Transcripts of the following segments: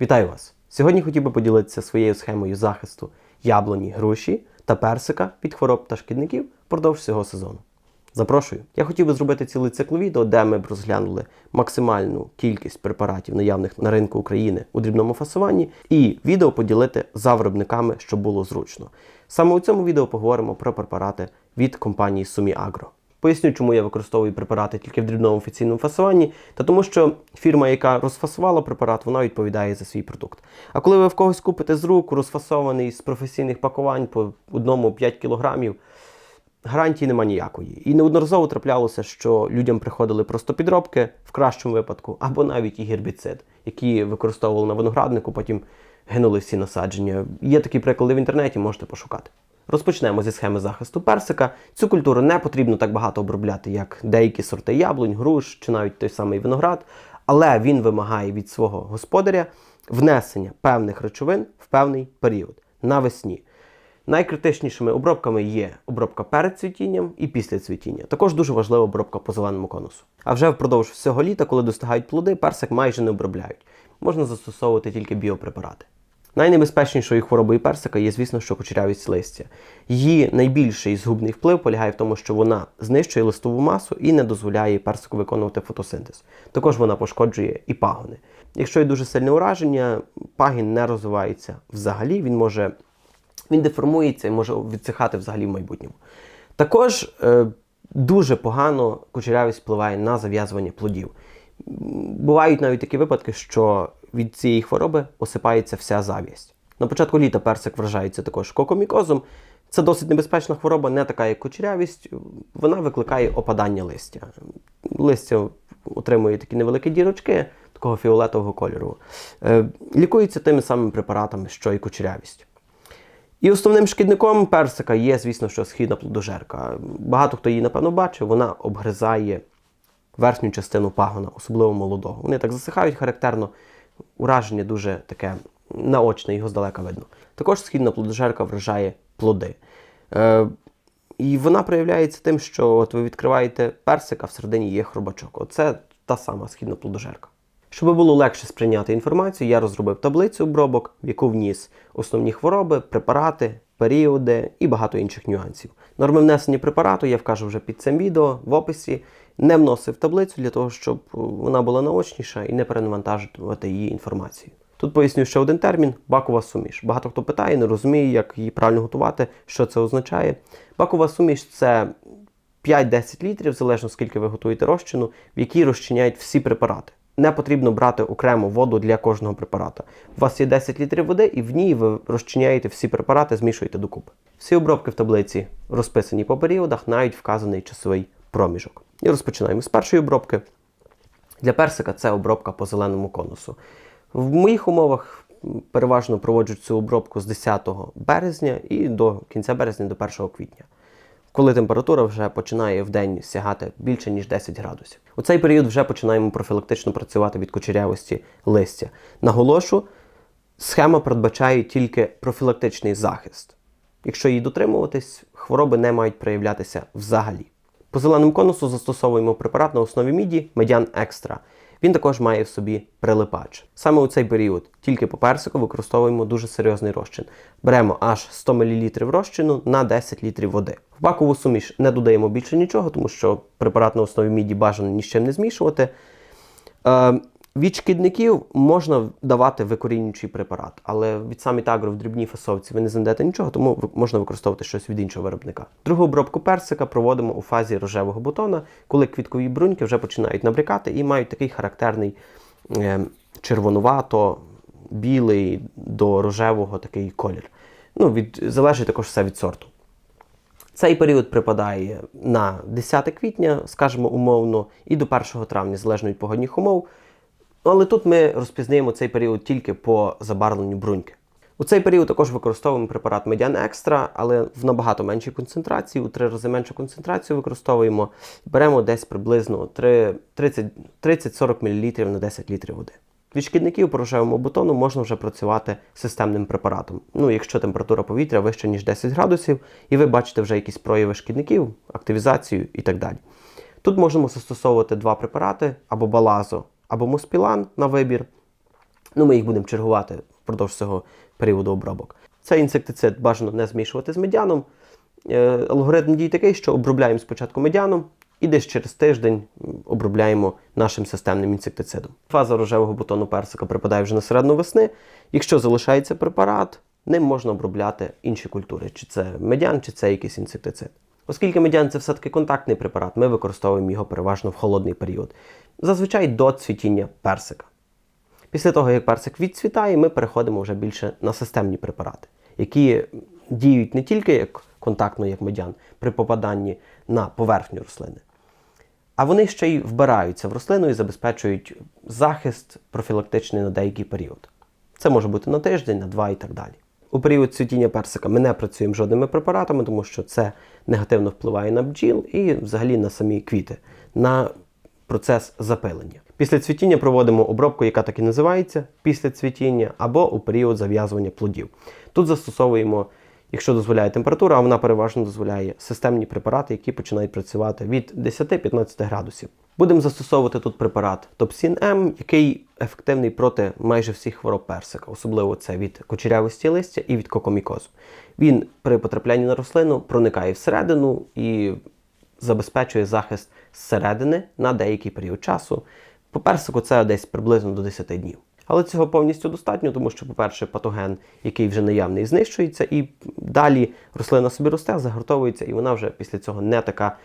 Вітаю вас! Сьогодні хотів би поділитися своєю схемою захисту яблуні, груші та персика від хвороб та шкідників впродовж цього сезону. Запрошую! Я хотів би зробити цілий цикл відео, де ми б розглянули максимальну кількість препаратів, наявних на ринку України у дрібному фасуванні, і відео поділити за виробниками, щоб було зручно. Саме у цьому відео поговоримо про препарати від компанії Сумі Агро. Поясню, чому я використовую препарати тільки в дрібному офіційному фасуванні, та тому що фірма, яка розфасувала препарат, вона відповідає за свій продукт. А коли ви в когось купите з рук, розфасований з професійних пакувань по одному 5 кілограмів, гарантії нема ніякої. І неодноразово траплялося, що людям приходили просто підробки в кращому випадку, або навіть і гербіцид, які використовували на винограднику, потім гинули всі насадження. Є такі приклади в інтернеті, можете пошукати. Розпочнемо зі схеми захисту персика. Цю культуру не потрібно так багато обробляти, як деякі сорти яблунь, груш чи навіть той самий виноград, але він вимагає від свого господаря внесення певних речовин в певний період навесні. Найкритичнішими обробками є обробка перед цвітінням і після цвітіння. Також дуже важлива обробка по зеленому конусу. А вже впродовж всього літа, коли достигають плоди, персик майже не обробляють. Можна застосовувати тільки біопрепарати. Найнебезпечнішою хворобою персика є, звісно, що кучерявість листя. Її найбільший згубний вплив полягає в тому, що вона знищує листову масу і не дозволяє персику виконувати фотосинтез. Також вона пошкоджує і пагони. Якщо є дуже сильне ураження, пагін не розвивається взагалі, він може він деформується і може відсихати взагалі в майбутньому. Також е, дуже погано кучерявість впливає на зав'язування плодів. Бувають навіть такі випадки, що від цієї хвороби осипається вся зав'язь. На початку літа персик вражається також кокомікозом. Це досить небезпечна хвороба, не така, як кучерявість. Вона викликає опадання листя. Листя отримує такі невеликі дірочки такого фіолетового кольору. Е, лікується тими самими препаратами, що і кучерявість. І основним шкідником персика є, звісно, що східна плодожерка. Багато хто її, напевно, бачив, вона обгризає верхню частину пагона, особливо молодого. Вони так засихають характерно, ураження дуже таке наочне, його здалека видно. Також східна плодожерка вражає плоди. Е, і вона проявляється тим, що от ви відкриваєте персик, а всередині є хробачок. Оце та сама східна плодожерка. Щоб було легше сприйняти інформацію, я розробив таблицю обробок, в яку вніс основні хвороби, препарати, періоди і багато інших нюансів. Норми внесення препарату я вкажу вже під цим відео в описі. Не вносив таблицю для того, щоб вона була наочніша і не перенавантажувати її інформацією. Тут поясню ще один термін бакова суміш. Багато хто питає, не розуміє, як її правильно готувати, що це означає. Бакова суміш це 5-10 літрів, залежно скільки ви готуєте розчину, в якій розчиняють всі препарати. Не потрібно брати окрему воду для кожного препарата. У вас є 10 літрів води, і в ній ви розчиняєте всі препарати, змішуєте докупи. Всі обробки в таблиці розписані по періодах, навіть вказаний часовий проміжок. І розпочинаємо з першої обробки. Для персика це обробка по зеленому конусу. В моїх умовах переважно проводжу цю обробку з 10 березня і до кінця березня, до 1 квітня, коли температура вже починає в день сягати більше, ніж 10 градусів. У цей період вже починаємо профілактично працювати від кучерявості листя. Наголошу, схема передбачає тільки профілактичний захист. Якщо її дотримуватись, хвороби не мають проявлятися взагалі. По зеленому конусу застосовуємо препарат на основі міді Медян Екстра. Він також має в собі прилипач. Саме у цей період тільки по персику використовуємо дуже серйозний розчин. Беремо аж 100 мл розчину на 10 літрів води. В бакову суміш не додаємо більше нічого, тому що препарат на основі міді бажано ні з чим не змішувати. Від шкідників можна давати викорінюючий препарат, але від самітагро в дрібній фасовці ви не знайдете нічого, тому можна використовувати щось від іншого виробника. Другу обробку персика проводимо у фазі рожевого бутона, коли квіткові бруньки вже починають набрякати і мають такий характерний е, червонувато, білий до рожевого такий колір. Ну, від, Залежить також все від сорту. Цей період припадає на 10 квітня, скажімо умовно, і до 1 травня, залежно від погодних умов. Але тут ми розпізнаємо цей період тільки по забарвленню бруньки. У цей період також використовуємо препарат Медян Екстра, але в набагато меншій концентрації, у три рази меншу концентрацію використовуємо. Беремо десь приблизно 30-40 мл на 10 літрів води. Від шкідників по бутону можна вже працювати системним препаратом. Ну, якщо температура повітря вища, ніж 10 градусів, і ви бачите вже якісь прояви шкідників, активізацію і так далі. Тут можемо застосовувати два препарати або балазо або муспілан на вибір. Ну, ми їх будемо чергувати впродовж цього періоду обробок. Цей інсектицид бажано не змішувати з медяном. Е, Алгоритм дій такий, що обробляємо спочатку медяном і десь через тиждень обробляємо нашим системним інсектицидом. Фаза рожевого бутону персика припадає вже на середину весни. Якщо залишається препарат, ним можна обробляти інші культури, чи це медян, чи це якийсь інсектицид. Оскільки медян це все-таки контактний препарат, ми використовуємо його переважно в холодний період, зазвичай до цвітіння персика. Після того, як персик відцвітає, ми переходимо вже більше на системні препарати, які діють не тільки як контактно, як медян, при попаданні на поверхню рослини, а вони ще й вбираються в рослину і забезпечують захист профілактичний на деякий період. Це може бути на тиждень, на два і так далі. У період цвітіння персика ми не працюємо жодними препаратами, тому що це негативно впливає на бджіл і взагалі на самі квіти, на процес запилення. Після цвітіння проводимо обробку, яка так і називається після цвітіння, або у період зав'язування плодів. Тут застосовуємо, якщо дозволяє температура, а вона переважно дозволяє системні препарати, які починають працювати від 10-15 градусів. Будемо застосовувати тут препарат Топсін М, який ефективний проти майже всіх хвороб персика, особливо це від кучерявості листя і від кокомікозу. Він при потраплянні на рослину проникає всередину і забезпечує захист зсередини на деякий період часу. По персику це десь приблизно до 10 днів. Але цього повністю достатньо, тому що, по-перше, патоген, який вже наявний, знищується, і далі рослина собі росте, загортовується, і вона вже після цього не така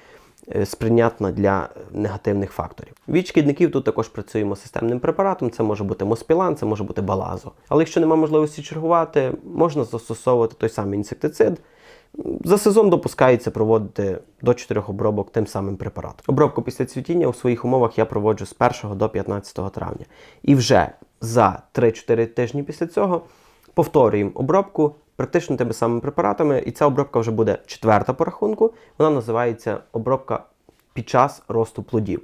е, сприйнятна для негативних факторів. Від шкідників тут також працюємо системним препаратом. Це може бути моспілан, це може бути балазо. Але якщо немає можливості чергувати, можна застосовувати той самий інсектицид. За сезон допускається проводити до 4 обробок тим самим препаратом. Обробку після цвітіння у своїх умовах я проводжу з 1 до 15 травня. І вже за 3-4 тижні після цього повторюємо обробку практично тими самими препаратами, і ця обробка вже буде четверта по рахунку. Вона називається обробка під час росту плодів.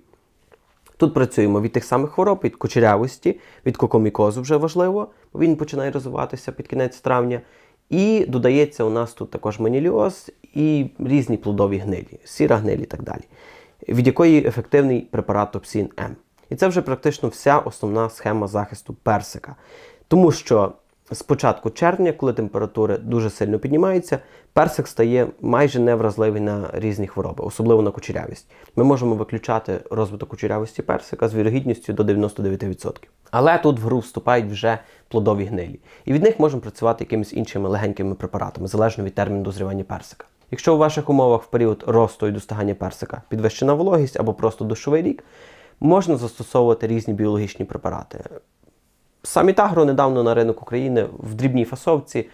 Тут працюємо від тих самих хвороб, від кучерявості, від кокомікозу вже важливо, бо він починає розвиватися під кінець травня. І додається у нас тут також маніліоз і різні плодові гнилі, сіра гнилі і так далі, від якої ефективний препарат Топсін М. І це вже практично вся основна схема захисту персика. Тому що з початку червня, коли температури дуже сильно піднімаються, персик стає майже невразливий на різні хвороби, особливо на кучерявість. Ми можемо виключати розвиток кучерявості персика з вірогідністю до 99%. Але тут в гру вступають вже плодові гнилі. І від них можемо працювати якимись іншими легенькими препаратами, залежно від терміну дозрівання персика. Якщо у ваших умовах в період росту і достигання персика підвищена вологість або просто дощовий рік, можна застосовувати різні біологічні препарати. Самітагро недавно на ринок України в дрібній фасовці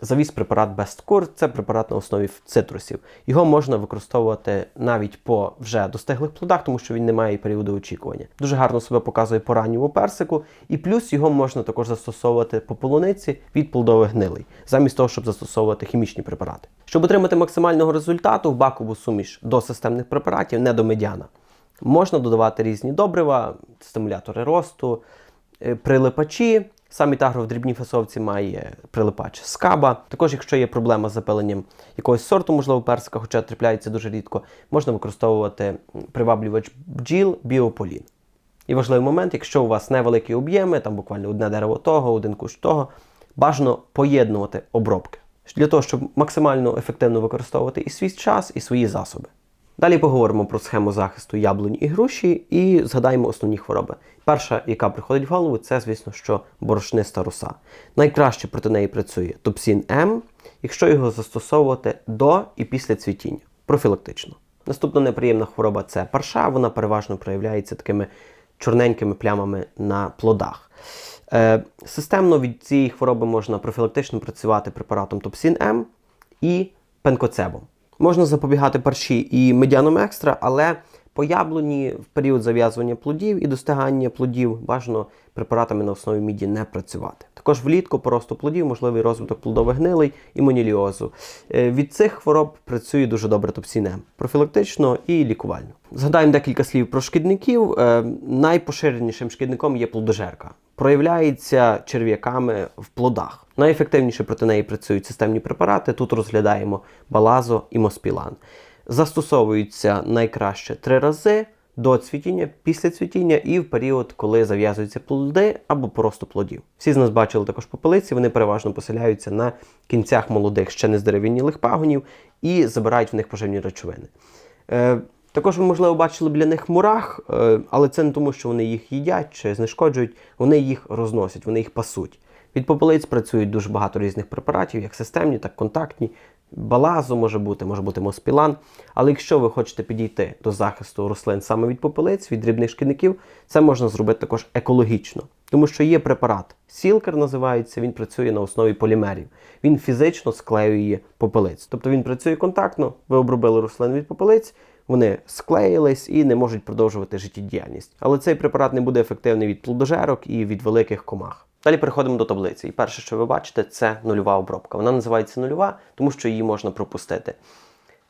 завіз препарат Bestcure. Це препарат на основі цитрусів. Його можна використовувати навіть по вже достиглих плодах, тому що він не має періоду очікування. Дуже гарно себе показує по ранньому персику, і плюс його можна також застосовувати по полуниці від плодових гнилей, замість того, щоб застосовувати хімічні препарати. Щоб отримати максимального результату в бакову суміш до системних препаратів, не до медяна, можна додавати різні добрива, стимулятори росту. Е, прилипачі. Самі тагро в дрібній фасовці має прилипач скаба. Також, якщо є проблема з запиленням якогось сорту, можливо, персика, хоча трапляється дуже рідко, можна використовувати приваблювач бджіл біополін. І важливий момент, якщо у вас невеликі об'єми, там буквально одне дерево того, один кущ того, бажано поєднувати обробки для того, щоб максимально ефективно використовувати і свій час, і свої засоби. Далі поговоримо про схему захисту яблунь і груші і згадаємо основні хвороби. Перша, яка приходить в голову, це, звісно, що борошниста роса. Найкраще проти неї працює топсін М, якщо його застосовувати до і після цвітіння, профілактично. Наступна неприємна хвороба це парша, вона переважно проявляється такими чорненькими плямами на плодах. Е, системно від цієї хвороби можна профілактично працювати препаратом Топсін М і пенкоцебом. Можна запобігати парші і медяном екстра, але по яблуні в період зав'язування плодів і достигання плодів бажано препаратами на основі міді не працювати. Також влітку по плодів можливий розвиток плодових гнилей і моніліозу. Е, Від цих хвороб працює дуже добре топсінем, профілактично і лікувально. Згадаємо декілька слів про шкідників. Е, Найпоширенішим шкідником є плодожерка. Проявляється черв'яками в плодах. Найефективніше проти неї працюють системні препарати. Тут розглядаємо балазо і моспілан. Застосовуються найкраще три рази до цвітіння, після цвітіння і в період, коли зав'язуються плоди або просто плодів. Всі з нас бачили також попелиці, вони переважно поселяються на кінцях молодих, ще не здерев'янілих пагонів і забирають в них поживні речовини. Також ви, можливо, бачили біля них мурах, е, але це не тому, що вони їх їдять чи знешкоджують, вони їх розносять, вони їх пасуть. Від попелиць працюють дуже багато різних препаратів, як системні, так і контактні. Балазу може бути, може бути моспілан. Але якщо ви хочете підійти до захисту рослин саме від попелиць, від дрібних шкідників, це можна зробити також екологічно. Тому що є препарат Сілкер називається, він працює на основі полімерів. Він фізично склеює попелиць. Тобто він працює контактно, ви обробили рослини від попелиць, вони склеїлись і не можуть продовжувати життєдіяльність. Але цей препарат не буде ефективний від плодожерок і від великих комах. Далі переходимо до таблиці. І перше, що ви бачите, це нульова обробка. Вона називається нульова, тому що її можна пропустити.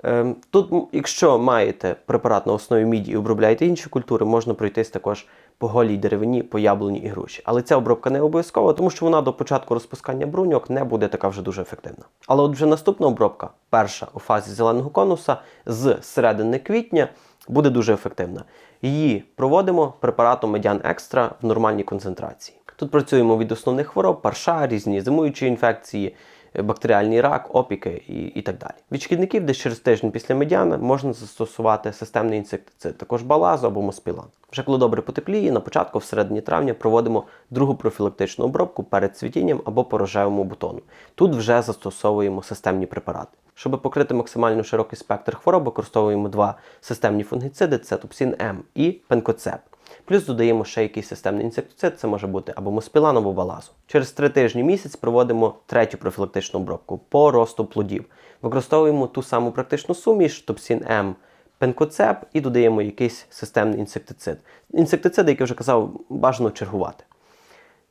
Ем, Тут, якщо маєте препарат на основі міді і обробляєте інші культури, можна пройтись також по голій деревині, по яблуні і груші. Але ця обробка не обов'язкова, тому що вона до початку розпускання бруньок не буде така вже дуже ефективна. Але от вже наступна обробка, перша у фазі зеленого конуса з середини квітня, буде дуже ефективна. Її проводимо препаратом Медіан Екстра в нормальній концентрації. Тут працюємо від основних хвороб, парша, різні зимуючі інфекції, бактеріальний рак, опіки і, і так далі. Від шкідників десь через тиждень після медіана можна застосувати системний інсектицид, також балазу або моспілан. Вже коли добре потепліє, на початку, в середині травня, проводимо другу профілактичну обробку перед цвітінням або по рожевому бутону. Тут вже застосовуємо системні препарати. Щоб покрити максимально широкий спектр хвороб, використовуємо два системні фунгіциди: це топсін М і пенкоцеп. Плюс додаємо ще якийсь системний інсектицид, це може бути або моспілан, або балазу. Через три тижні місяць проводимо третю профілактичну обробку по росту плодів. Використовуємо ту саму практичну суміш, топсін М, пенкоцеп і додаємо якийсь системний інсектицид. Інсектициди, як я вже казав, бажано чергувати.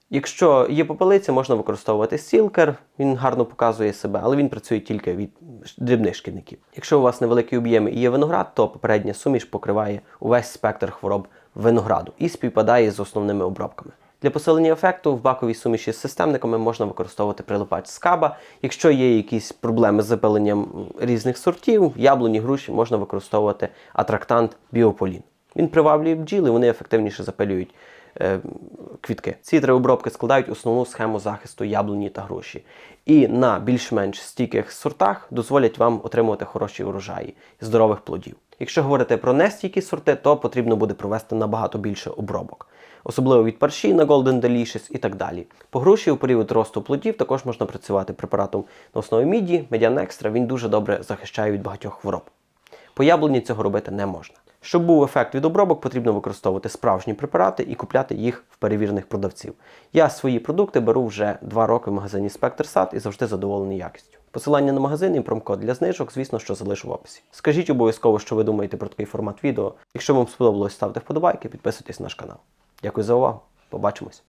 Якщо є попелиця, можна використовувати сілкер, він гарно показує себе, але він працює тільки від дрібних шкідників. Якщо у вас невеликі об'єми і є виноград, то попередня суміш покриває увесь спектр хвороб винограду і співпадає з основними обробками. Для посилення ефекту в баковій суміші з системниками можна використовувати прилипач скаба. Якщо є якісь проблеми з запиленням різних сортів, яблуні, груші, можна використовувати атрактант біополін. Він приваблює бджіли, вони ефективніше запилюють е, квітки. Ці три обробки складають основну схему захисту яблуні та груші. І на більш-менш стійких сортах дозволять вам отримувати хороші урожаї здорових плодів. Якщо говорити про нестійкі сорти, то потрібно буде провести набагато більше обробок, особливо від парші на Golden Delicious і так далі. По груші у період росту плодів також можна працювати препаратом на основі міді, Median Extra, він дуже добре захищає від багатьох хвороб. По яблуні цього робити не можна. Щоб був ефект від обробок, потрібно використовувати справжні препарати і купляти їх в перевірених продавців. Я свої продукти беру вже 2 роки в магазині Спектр Сад і завжди задоволений якістю. Посилання на магазин і промкод для знижок, звісно, що залишу в описі. Скажіть обов'язково, що ви думаєте про такий формат відео. Якщо вам сподобалось, ставте вподобайки, підписуйтесь на наш канал. Дякую за увагу. Побачимось!